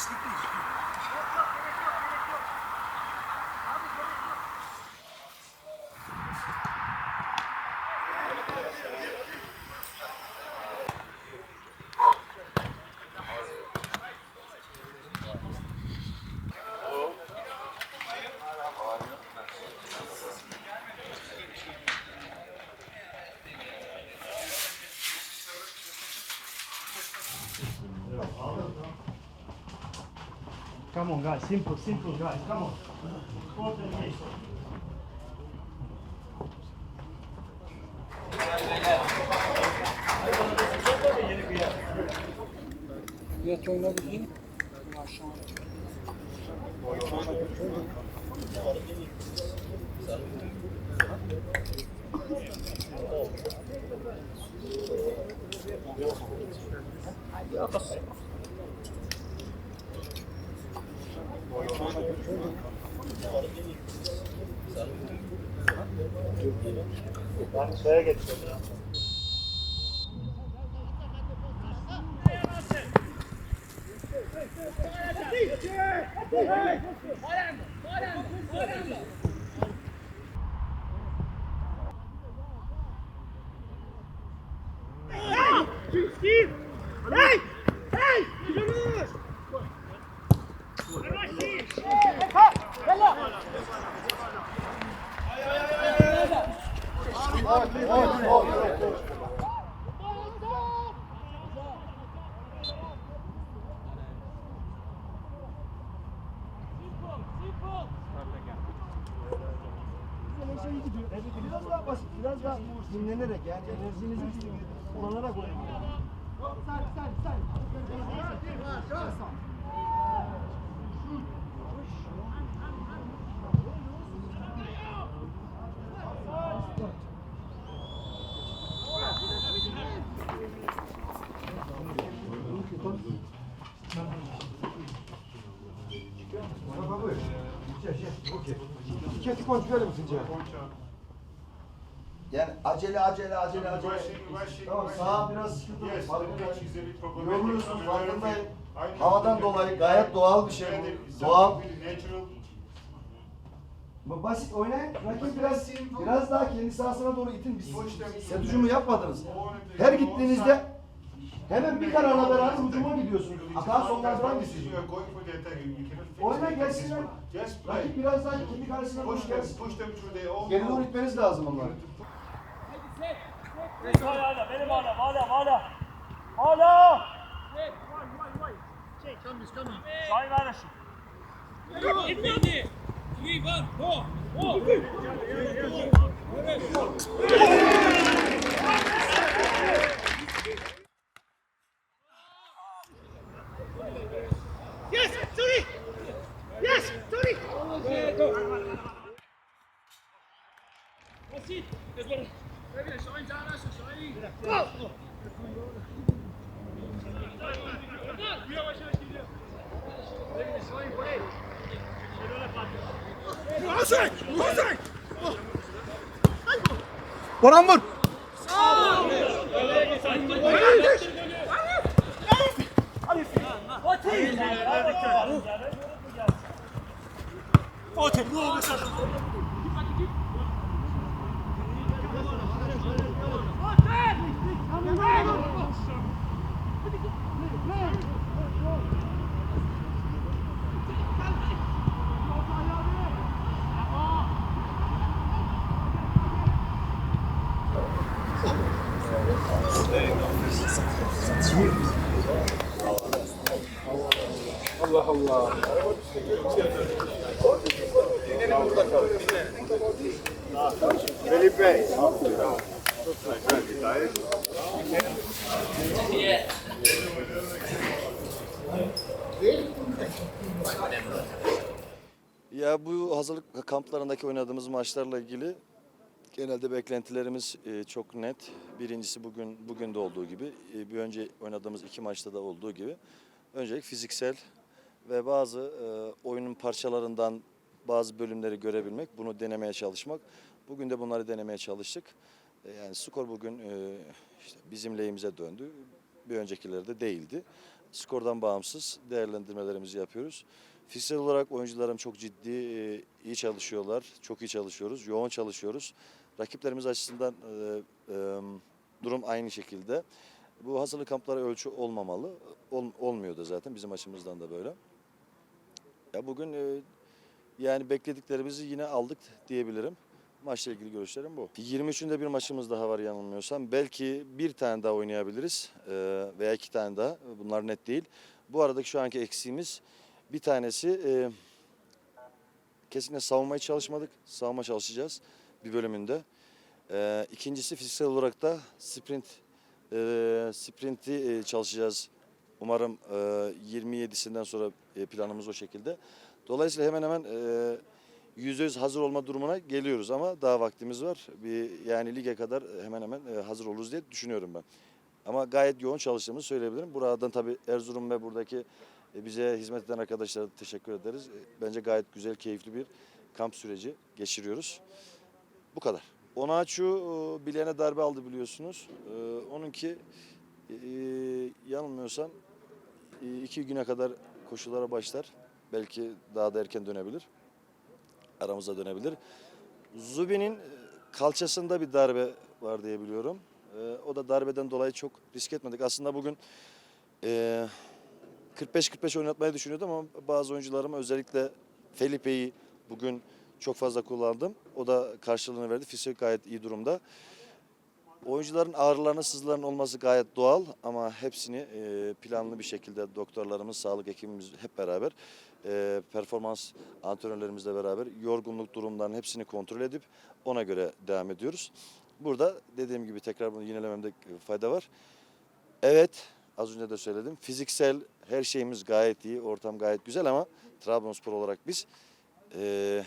pislik değil. Come on, guys. Simple, simple, guys. Come on. Open Ben şeye geçiyorum ya. Biraz daha basit, biraz daha. Dinlenerek yani enerjinizi kullanarak oynayın. İki kontrol misin Cihan? Yani acele acele acele acele. Tamam sağa biraz sıkıntı var. Yes, Farkındayım. Yoruluyorsun farkındayım. Havadan dolayı gayet doğal bir şey bu. Doğal. Basit oynayın. Rakip biraz biraz daha kendi sahasına doğru itin. Biz set hücumu yapmadınız. Her gittiğinizde hemen bir kararla beraber hücuma gidiyorsunuz. Hata sonlardan You siz. are going for the attack. You cannot fix Oyna it. gelsinler. Just play. Rakip biraz daha kendi karşısına doğru Push them, gelsin. push them through their own Geri doğru goal. itmeniz lazım onları. Hala, benim hala, hala, Boran vur. Ya bu hazırlık kamplarındaki oynadığımız maçlarla ilgili genelde beklentilerimiz e, çok net. Birincisi bugün bugün de olduğu gibi, e, bir önce oynadığımız iki maçta da olduğu gibi. Öncelik fiziksel ve bazı e, oyunun parçalarından bazı bölümleri görebilmek, bunu denemeye çalışmak. Bugün de bunları denemeye çalıştık. E, yani skor bugün e, işte bizim lehimize döndü. Bir öncekilerde değildi. Skordan bağımsız değerlendirmelerimizi yapıyoruz. Fiziksel olarak oyuncularım çok ciddi, e, iyi çalışıyorlar. Çok iyi çalışıyoruz, yoğun çalışıyoruz. Rakiplerimiz açısından e, e, durum aynı şekilde. Bu hazırlık kampları ölçü olmamalı. Ol, olmuyor da zaten bizim açımızdan da böyle. Ya bugün e, yani beklediklerimizi yine aldık diyebilirim. Maçla ilgili görüşlerim bu. 23'ünde bir maçımız daha var yanılmıyorsam. Belki bir tane daha oynayabiliriz e, veya iki tane daha. Bunlar net değil. Bu aradaki şu anki eksiğimiz bir tanesi e, kesinlikle savunmaya çalışmadık. Savunma çalışacağız bir bölümünde. E, ikincisi fiziksel olarak da sprint e, sprinti e, çalışacağız. Umarım e, 27'sinden sonra e, planımız o şekilde. Dolayısıyla hemen hemen e, %100 hazır olma durumuna geliyoruz ama daha vaktimiz var. Bir yani lige kadar hemen hemen e, hazır oluruz diye düşünüyorum ben. Ama gayet yoğun çalıştığımızı söyleyebilirim. Buradan tabii Erzurum ve buradaki e, bize hizmet eden arkadaşlara teşekkür ederiz. E, Bence gayet güzel, keyifli bir kamp süreci geçiriyoruz. Bu kadar. Onaçu e, bileğine darbe aldı biliyorsunuz. Onunki yanılmıyorsam iki güne kadar koşulara başlar. Belki daha da erken dönebilir. Aramıza dönebilir. Zubi'nin e, kalçasında bir darbe var diye biliyorum. E, O da darbeden dolayı çok risk etmedik. Aslında bugün e, 45-45 oynatmayı düşünüyordum ama bazı oyuncularıma özellikle Felipe'yi bugün çok fazla kullandım. O da karşılığını verdi. Fizik gayet iyi durumda. Oyuncuların ağrılarının, sızılarının olması gayet doğal ama hepsini e, planlı bir şekilde doktorlarımız, sağlık ekibimiz hep beraber e, performans antrenörlerimizle beraber yorgunluk durumlarının hepsini kontrol edip ona göre devam ediyoruz. Burada dediğim gibi tekrar bunu yinelememde fayda var. Evet, az önce de söyledim. Fiziksel her şeyimiz gayet iyi, ortam gayet güzel ama Trabzonspor olarak biz e,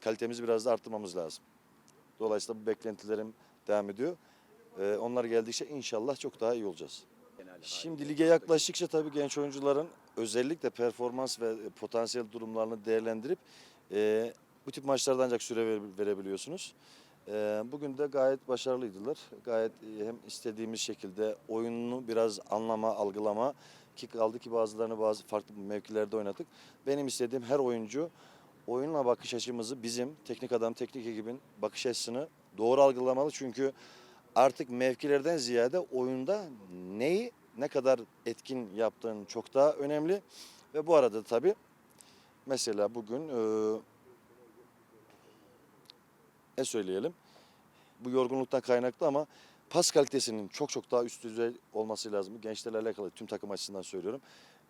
kalitemizi biraz da arttırmamız lazım. Dolayısıyla bu beklentilerim devam ediyor. E, onlar geldikçe inşallah çok daha iyi olacağız. Şimdi lige yaklaştıkça tabii genç oyuncuların özellikle performans ve potansiyel durumlarını değerlendirip e, bu tip maçlarda ancak süre ver- verebiliyorsunuz. E, bugün de gayet başarılıydılar. Gayet e, hem istediğimiz şekilde oyununu biraz anlama, algılama ki kaldı ki bazılarını bazı farklı mevkilerde oynadık. Benim istediğim her oyuncu oyunla bakış açımızı bizim teknik adam, teknik ekibin bakış açısını doğru algılamalı. Çünkü artık mevkilerden ziyade oyunda neyi ne kadar etkin yaptığın çok daha önemli. Ve bu arada tabii mesela bugün e, ne söyleyelim? Bu yorgunluktan kaynaklı ama pas kalitesinin çok çok daha üst düzey olması lazım. Gençlerle alakalı tüm takım açısından söylüyorum.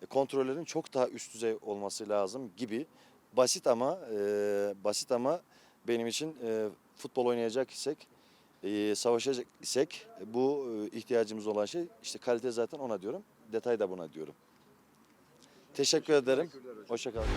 E, kontrollerin çok daha üst düzey olması lazım gibi basit ama e, basit ama benim için e, futbol oynayacak isek e, savaşacak isek bu e, ihtiyacımız olan şey işte kalite zaten ona diyorum. Detay da buna diyorum. Teşekkür ederim. Hoşçakalın.